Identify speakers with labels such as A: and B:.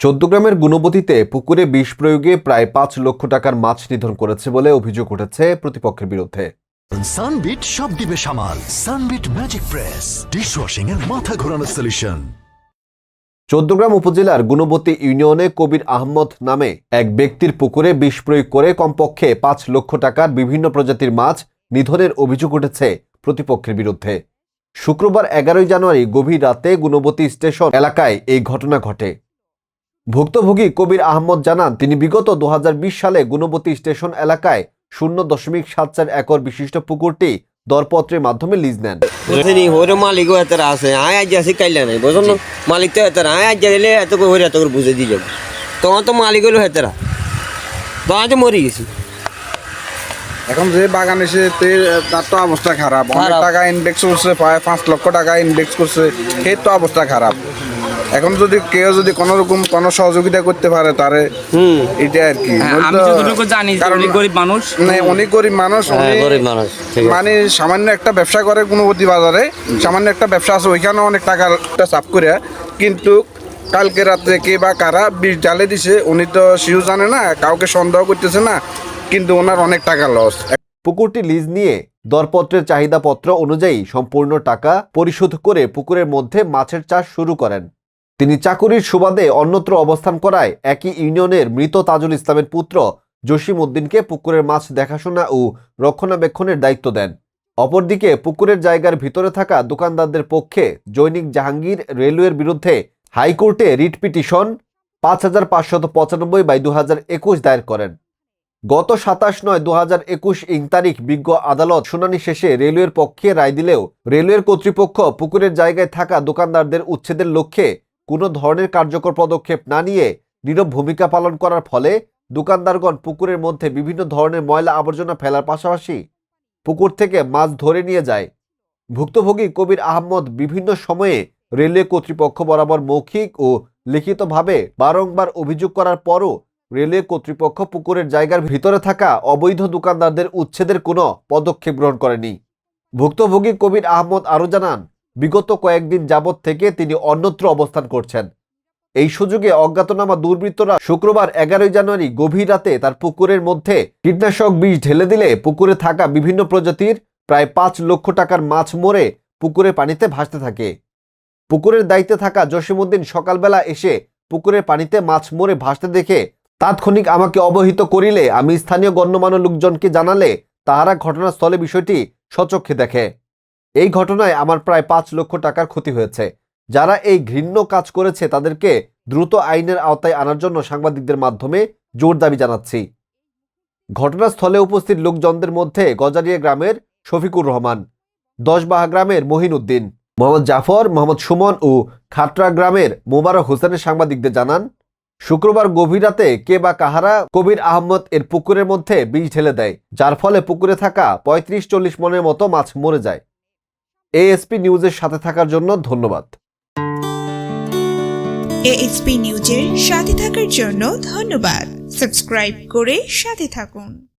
A: চৌদ্দগ্রামের গুণবতীতে পুকুরে বিষ প্রয়োগে প্রায় পাঁচ লক্ষ টাকার মাছ নিধন করেছে বলে অভিযোগ উঠেছে প্রতিপক্ষের বিরুদ্ধে।
B: সানবিট সব দিবে সামাল। Sunbit magic press. ডিশওয়াশিং এর মাথা ঘোরানো সলিউশন
A: চৌদ্দগ্রাম উপজেলার গুণবতী ইউনিয়নে কবির আহমদ নামে এক ব্যক্তির পুকুরে বিষ প্রয়োগ করে কমপক্ষে পাঁচ লক্ষ টাকার বিভিন্ন প্রজাতির মাছ নিধনের অভিযোগ উঠেছে প্রতিপক্ষের বিরুদ্ধে। শুক্রবার এগারোই জানুয়ারি গভীর রাতে গুণবতী স্টেশন এলাকায় এই ঘটনা ঘটে। ভুক্তভোগী কবির আহমদ জানান তিনি বিগত দু সালে গুণবতী স্টেশন এলাকায় শূন্য দশমিক সাত চার একর বিশিষ্ট পুকুরটি দরপত্রের মাধ্যমে লিজ নেন।
C: ওর মালিকও এত আছে আয় আজ আসি কাইলে নাই বুঝল মালিক তো এত আয় আজ দিলে এত করে এত করে বুঝে দিয়ে যাব? তোমার তো মালিক হলো হেতেরা মরি গেছি।
D: এখন যে বাগান এসে তার তো অবস্থা খারাপ। অনেক টাকা ইন্ডেক্স করছে পাঁচ লক্ষ টাকা ইন্ডেক্স করছে সেই তো অবস্থা খারাপ। এখন যদি কেউ যদি কোনো রকম কোনো সহযোগিতা করতে পারে তারে
C: হুম।
D: এটা আর কি।
E: হ্যাঁ, আমি যতটুকু জানি যে
D: কারণ
E: গরিব মানুষ।
D: মানে অনেক গরিব মানুষ
C: হ্যাঁ
D: উনি
C: গরিব মানুষ ঠিক
D: মানে সামান্য একটা ব্যবসা করে গুণবতী বাজারে সামান্য একটা ব্যবসা আছে ওইখানে অনেক টাকা চাপ করে। কিন্তু কালকে রাত্রে কে বা কারা বিষ জ্বালে দিছে উনি তো সিও জানে না কাউকে সন্দেহ করতেছে না কিন্তু ওনার অনেক টাকা লস
A: পুকুরটি লিজ নিয়ে দরপত্রের চাহিদাপত্র অনুযায়ী সম্পূর্ণ টাকা পরিশোধ করে পুকুরের মধ্যে মাছের চাষ শুরু করেন। তিনি চাকুরির সুবাদে অন্যত্র অবস্থান করায় একই ইউনিয়নের মৃত তাজুল ইসলামের পুত্র জসিম উদ্দিনকে পুকুরের মাছ দেখাশোনা ও রক্ষণাবেক্ষণের দায়িত্ব দেন। অপরদিকে পুকুরের জায়গার ভিতরে থাকা দোকানদারদের পক্ষে জৈনিক জাহাঙ্গীর রেলওয়ের বিরুদ্ধে হাইকোর্টে রিট পিটিশন পাঁচ হাজার পাঁচশত পঁচানব্বই বাই দু হাজার একুশ দায়ের করেন। গত সাতাশ নয় দু হাজার একুশ ইং তারিখ বিজ্ঞ আদালত শুনানি শেষে রেলওয়ের পক্ষে রায় দিলেও রেলওয়ের কর্তৃপক্ষ পুকুরের জায়গায় থাকা দোকানদারদের উচ্ছেদের লক্ষ্যে কোনো ধরনের কার্যকর পদক্ষেপ না নিয়ে নীরব ভূমিকা পালন করার ফলে দোকানদারগণ পুকুরের মধ্যে বিভিন্ন ধরনের ময়লা আবর্জনা ফেলার পাশাপাশি পুকুর থেকে মাছ ধরে নিয়ে যায়। ভুক্তভোগী কবির আহমদ বিভিন্ন সময়ে রেলওয়ে কর্তৃপক্ষ বরাবর মৌখিক ও লিখিতভাবে বারংবার অভিযোগ করার পরও রেলওয়ে কর্তৃপক্ষ পুকুরের জায়গার ভিতরে থাকা অবৈধ দোকানদারদের উচ্ছেদের কোনো পদক্ষেপ গ্রহণ করেনি। ভুক্তভোগী কবির আহমদ আরও জানান বিগত কয়েকদিন যাবৎ থেকে তিনি অন্যত্র অবস্থান করছেন। এই সুযোগে অজ্ঞাতনামা দুর্বৃত্তরা শুক্রবার এগারোই জানুয়ারি গভীর রাতে তার পুকুরের মধ্যে কীটনাশক বিষ ঢেলে দিলে পুকুরে থাকা বিভিন্ন প্রজাতির প্রায় পাঁচ লক্ষ টাকার মাছ মরে পুকুরে পানিতে ভাসতে থাকে। পুকুরের দায়িত্বে থাকা জসিমুদ্দিন সকালবেলা এসে পুকুরের পানিতে মাছ মরে ভাসতে দেখে তাৎক্ষণিক আমাকে অবহিত করিলে আমি স্থানীয় গণ্যমান্য লোকজনকে জানালে তাহারা ঘটনাস্থলে বিষয়টি সচক্ষে দেখে। এই ঘটনায় আমার প্রায় পাঁচ লক্ষ টাকার ক্ষতি হয়েছে। যারা এই ঘৃণ্য কাজ করেছে, তাদেরকে দ্রুত আইনের আওতায় আনার জন্য সাংবাদিকদের মাধ্যমে জোর দাবি জানাচ্ছি। ঘটনাস্থলে উপস্থিত লোকজনদের মধ্যে গজারিয়া গ্রামের শফিকুর রহমান, দশবাহা গ্রামের মহিন উদ্দিন, মোহাম্মদ জাফর, মোহাম্মদ সুমন ও খাটরা গ্রামের মোবারক হোসেনের সাংবাদিকদের জানান, শুক্রবার গভীর রাতে কে বা কাহারা কবির আহমদ এর পুকুরের মধ্যে বীজ ঢেলে দেয়, যার ফলে পুকুরে থাকা পঁয়ত্রিশ চল্লিশ মনের মতো মাছ মরে যায়। এএসপি নিউজের সাথে থাকার জন্য ধন্যবাদ।
F: এএসপি নিউজের সাথে থাকার জন্য ধন্যবাদ। সাবস্ক্রাইব করে সাথে থাকুন।